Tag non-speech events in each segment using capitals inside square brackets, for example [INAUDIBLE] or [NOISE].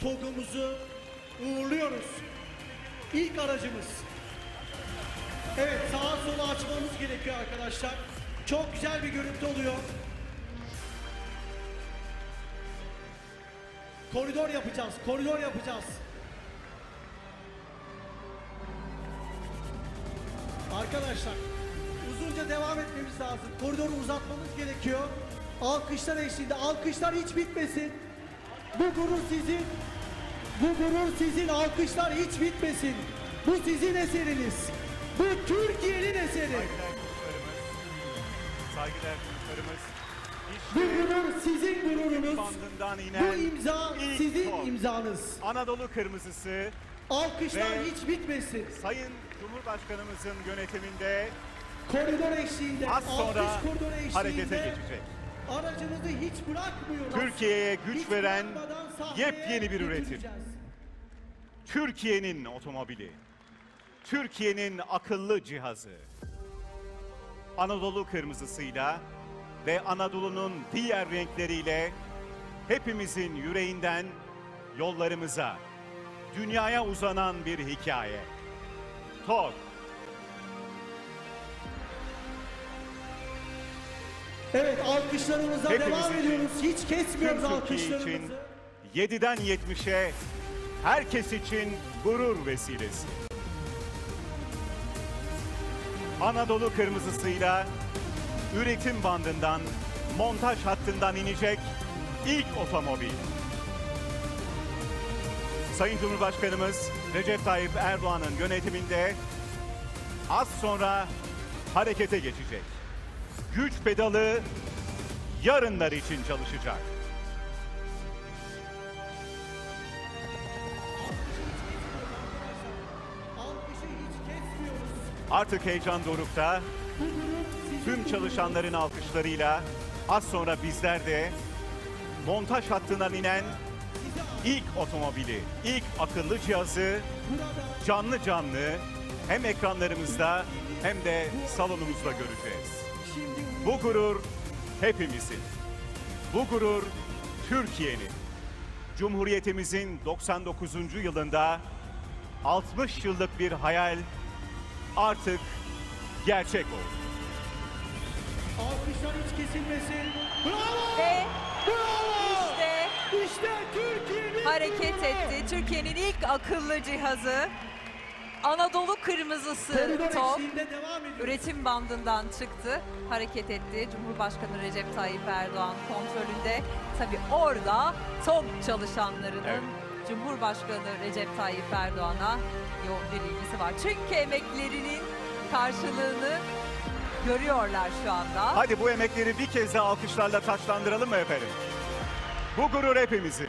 TOG'umuzu uğurluyoruz. İlk aracımız. Evet sağa sola açmamız gerekiyor arkadaşlar. Çok güzel bir görüntü oluyor. Koridor yapacağız, koridor yapacağız. Arkadaşlar uzunca devam etmemiz lazım. Koridoru uzatmamız gerekiyor. Alkışlar eşliğinde. Alkışlar hiç bitmesin. Bu gurur sizin. Bu gurur sizin. Alkışlar hiç bitmesin. Bu sizin eseriniz. Bu Türkiye'nin eseri. Saygıdeğer konuklarımız. Bu gurur sizin gururunuz. Bu imza sizin top. imzanız. Anadolu Kırmızısı Alkışlar Ve- hiç bitmesin. Sayın Cumhurbaşkanımızın yönetiminde Koridor eşliğinde, az sonra alkış koridoru eşliğinde harekete geçecek. aracınızı hiç bırakmıyoruz. Türkiye'ye güç Hiç veren yepyeni bir üretim. Türkiye'nin otomobili. Türkiye'nin akıllı cihazı. Anadolu kırmızısıyla ve Anadolu'nun diğer renkleriyle hepimizin yüreğinden yollarımıza, dünyaya uzanan bir hikaye. TOG Evet alkışlarımıza Hepimiz devam ediyoruz. Hiç kesmiyoruz Türkiye için alkışlarımızı. 7'den 70'e herkes için gurur vesilesi. Anadolu kırmızısıyla üretim bandından, montaj hattından inecek ilk otomobil. Sayın Cumhurbaşkanımız Recep Tayyip Erdoğan'ın yönetiminde az sonra harekete geçecek. Güç pedalı yarınlar için çalışacak. Artık heyecan dorukta. Tüm çalışanların alkışlarıyla az sonra bizler de montaj hattından inen ilk otomobili, ilk akıllı cihazı canlı canlı hem ekranlarımızda hem de salonumuzda göreceğiz. Bu gurur hepimizin. Bu gurur Türkiye'nin. Cumhuriyetimizin 99. yılında 60 yıllık bir hayal artık gerçek oldu. alkışlar hiç kesilmesin. Bravo! Ve Bravo! işte İşte Türkiye'nin hareket etti. Türkiye'nin ilk akıllı cihazı Anadolu Kırmızısı Koridor eşliğinde devam üretim bandından çıktı. Hareket etti. Cumhurbaşkanı Recep Tayyip Erdoğan kontrolünde. Tabii orada TOG çalışanlarının Evet. Cumhurbaşkanı Recep Tayyip Erdoğan'a yoğun bir ilgisi var. Çünkü emeklerinin karşılığını görüyorlar şu anda. Hadi bu emekleri bir kez daha alkışlarla taçlandıralım mı efendim? Bu gurur hepimizin.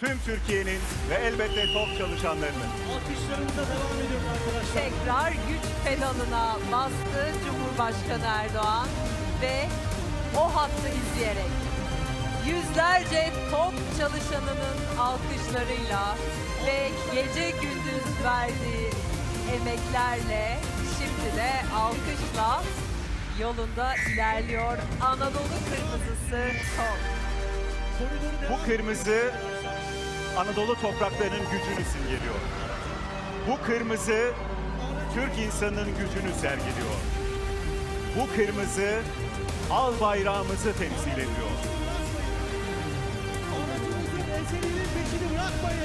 Tüm Türkiye'nin ve elbette TOP çalışanlarının. Alkışlarımıza devam ediyoruz arkadaşlar. tekrar güç pedalına bastı Cumhurbaşkanı Erdoğan ve o hattı izleyerek yüzlerce top çalışanının alkışlarıyla ve gece gündüz verdiği emeklerle şimdi de alkışla yolunda ilerliyor Anadolu Kırmızısı top. Bu kırmızı Anadolu topraklarının gücünü simgeliyor. Bu kırmızı Türk insanının gücünü sergiliyor. Bu kırmızı al bayrağımızı temsil ediyor.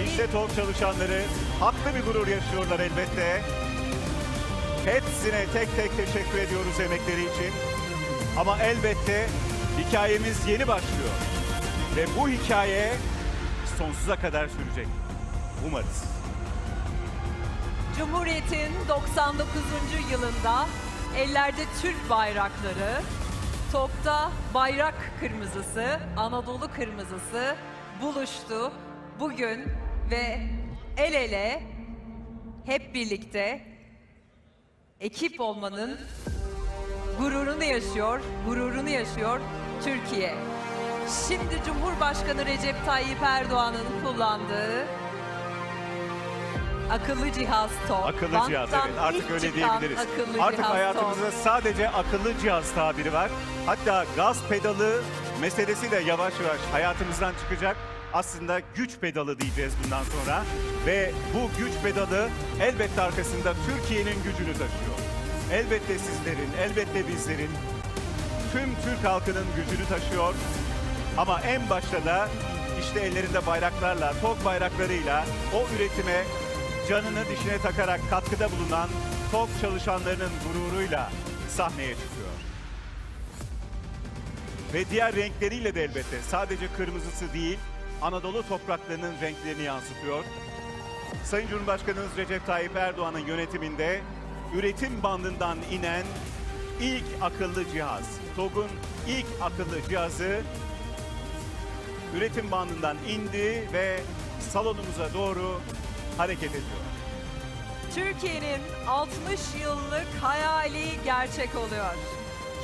İşte TOG çalışanları haklı bir gurur yaşıyorlar elbette. Hepsine tek tek teşekkür ediyoruz emekleri için. Ama elbette hikayemiz yeni başlıyor. Ve bu hikaye sonsuza kadar sürecek. Umarız. Cumhuriyet'in 99. yılında ellerde Türk bayrakları, topta bayrak kırmızısı, Anadolu kırmızısı buluştu bugün ve el ele hep birlikte ekip olmanın gururunu yaşıyor, gururunu yaşıyor Türkiye. Şimdi Cumhurbaşkanı Recep Tayyip Erdoğan'ın kullandığı akıllı cihaz TOG. Akıllı cihaz Banttan evet artık öyle diyebiliriz. Artık cihaz hayatımızda TOG. sadece akıllı cihaz tabiri var. Hatta gaz pedalı meselesi de yavaş yavaş hayatımızdan çıkacak. Aslında güç pedalı diyeceğiz bundan sonra. Ve bu güç pedalı elbette arkasında Türkiye'nin gücünü taşıyor. Elbette sizlerin, elbette bizlerin, tüm Türk halkının gücünü taşıyor. Ama en başta da işte ellerinde bayraklarla, TOG bayraklarıyla o üretime canını dişine takarak katkıda bulunan TOG çalışanlarının gururuyla sahneye çıkıyor. Ve diğer renkleriyle de elbette sadece kırmızısı değil, Anadolu topraklarının renklerini yansıtıyor. Sayın Cumhurbaşkanımız Recep Tayyip Erdoğan'ın yönetiminde üretim bandından inen ilk akıllı cihaz, TOG'un ilk akıllı cihazı üretim bandından indi ve salonumuza doğru hareket ediyor. Türkiye'nin 60 yıllık hayali gerçek oluyor.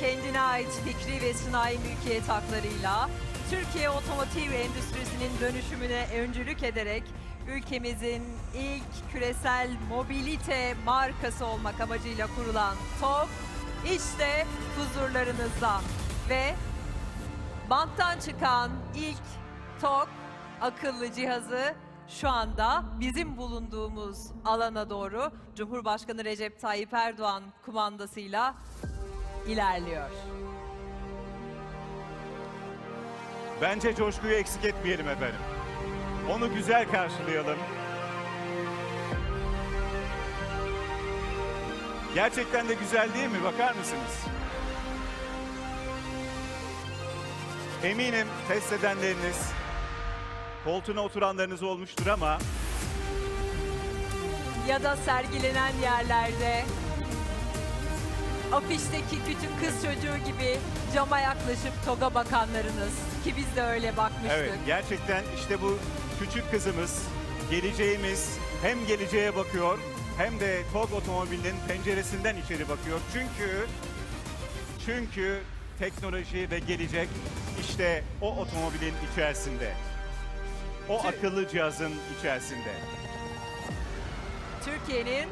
Kendine ait fikri ve sanayi mülkiyet haklarıyla Türkiye otomotiv endüstrisinin dönüşümüne öncülük ederek ülkemizin ilk küresel mobilite markası olmak amacıyla kurulan TOG işte huzurlarınızda ve banttan çıkan ilk TOG akıllı cihazı şu anda bizim bulunduğumuz alana doğru Cumhurbaşkanı Recep Tayyip Erdoğan kumandasıyla ilerliyor. Bence coşkuyu eksik etmeyelim efendim. Onu güzel karşılayalım. Gerçekten de güzel değil mi? Bakar mısınız? Eminim test edenleriniz, koltuğuna oturanlarınız olmuştur ama Ya da sergilenen yerlerde afişteki küçük kız çocuğu gibi cama yaklaşıp TOG'a bakanlarınız ki biz de öyle bakmıştık. evet gerçekten işte bu küçük kızımız, geleceğimiz hem geleceğe bakıyor hem de TOG otomobilinin penceresinden içeri bakıyor. Çünkü çünkü teknoloji ve gelecek işte o otomobilin içerisinde. O akıllı cihazın içerisinde. Türkiye'nin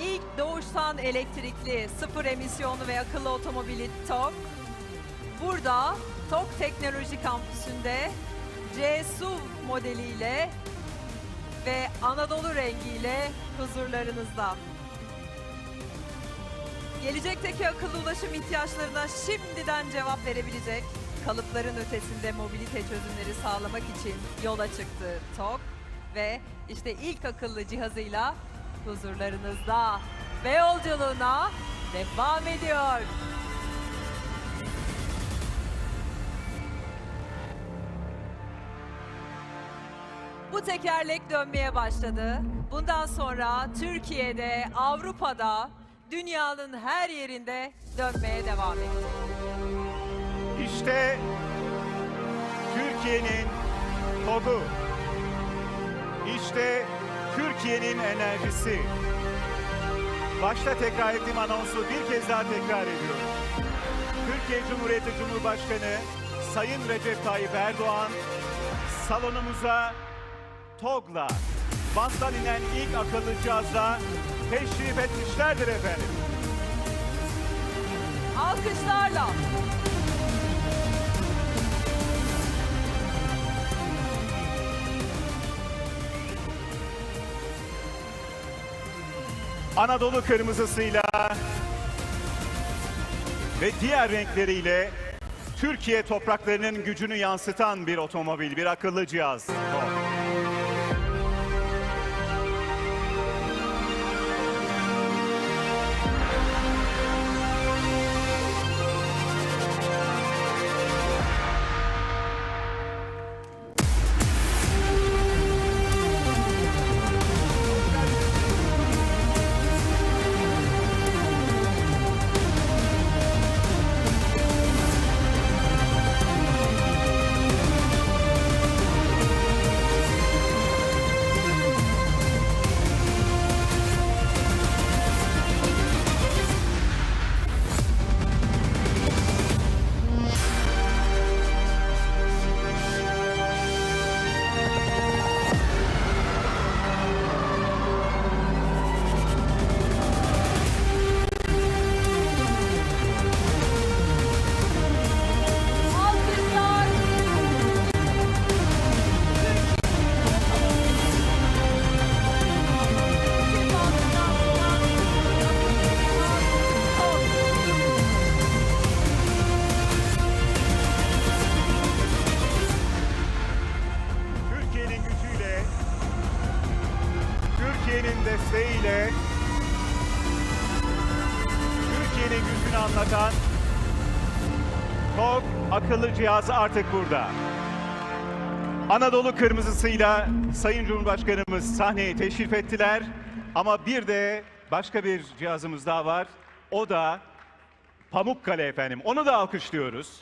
ilk doğuştan elektrikli, sıfır emisyonlu ve akıllı otomobili TOG. Burada TOG Teknoloji Kampüsü'nde C-SUV modeliyle ve Anadolu rengiyle huzurlarınızda. Gelecekteki akıllı ulaşım ihtiyaçlarına şimdiden cevap verebilecek kalıpların ötesinde mobilite çözümleri sağlamak için yola çıktı TOG ve işte ilk akıllı cihazıyla huzurlarınızda ve yolculuğuna devam ediyor. Bu tekerlek dönmeye başladı. Bundan sonra Türkiye'de, Avrupa'da, dünyanın her yerinde dönmeye devam edecek. İşte Türkiye'nin TOG'u. İşte Türkiye'nin enerjisi. Başta tekrar ettiğim anonsu bir kez daha tekrar ediyorum. Türkiye Cumhuriyeti Cumhurbaşkanı Sayın Recep Tayyip Erdoğan salonumuza TOG'la, banttan inen ilk akıllı cihazla teşrif etmişlerdir efendim. Alkışlarla. Anadolu kırmızısıyla ve diğer renkleriyle Türkiye topraklarının gücünü yansıtan bir otomobil, bir akıllı cihaz. Desteğiyle Türkiye'nin gücünü anlatan TOG akıllı cihazı artık burada. Anadolu kırmızısıyla Sayın Cumhurbaşkanımız sahneye teşrif ettiler. Ama bir de başka bir cihazımız daha var. O da Pamukkale efendim. Onu da alkışlıyoruz.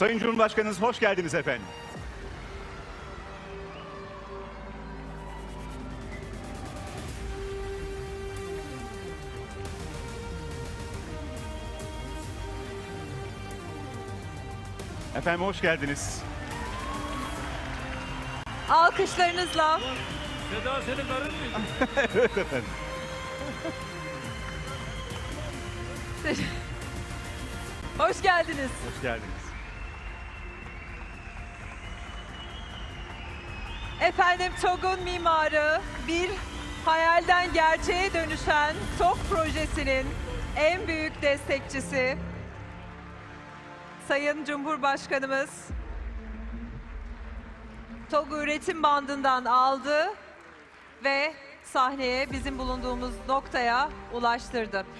Sayın Cumhurbaşkanımız hoş geldiniz efendim. Efendim hoş geldiniz. Alkışlarınızla Seda senin karın mıydı? [LAUGHS] evet efendim. hoş geldiniz. Hoş geldiniz. Efendim TOG'un mimarı bir hayalden gerçeğe dönüşen TOG projesinin en büyük destekçisi Sayın Cumhurbaşkanımız TOG üretim bandından aldı ve sahneye bizim bulunduğumuz noktaya ulaştırdı.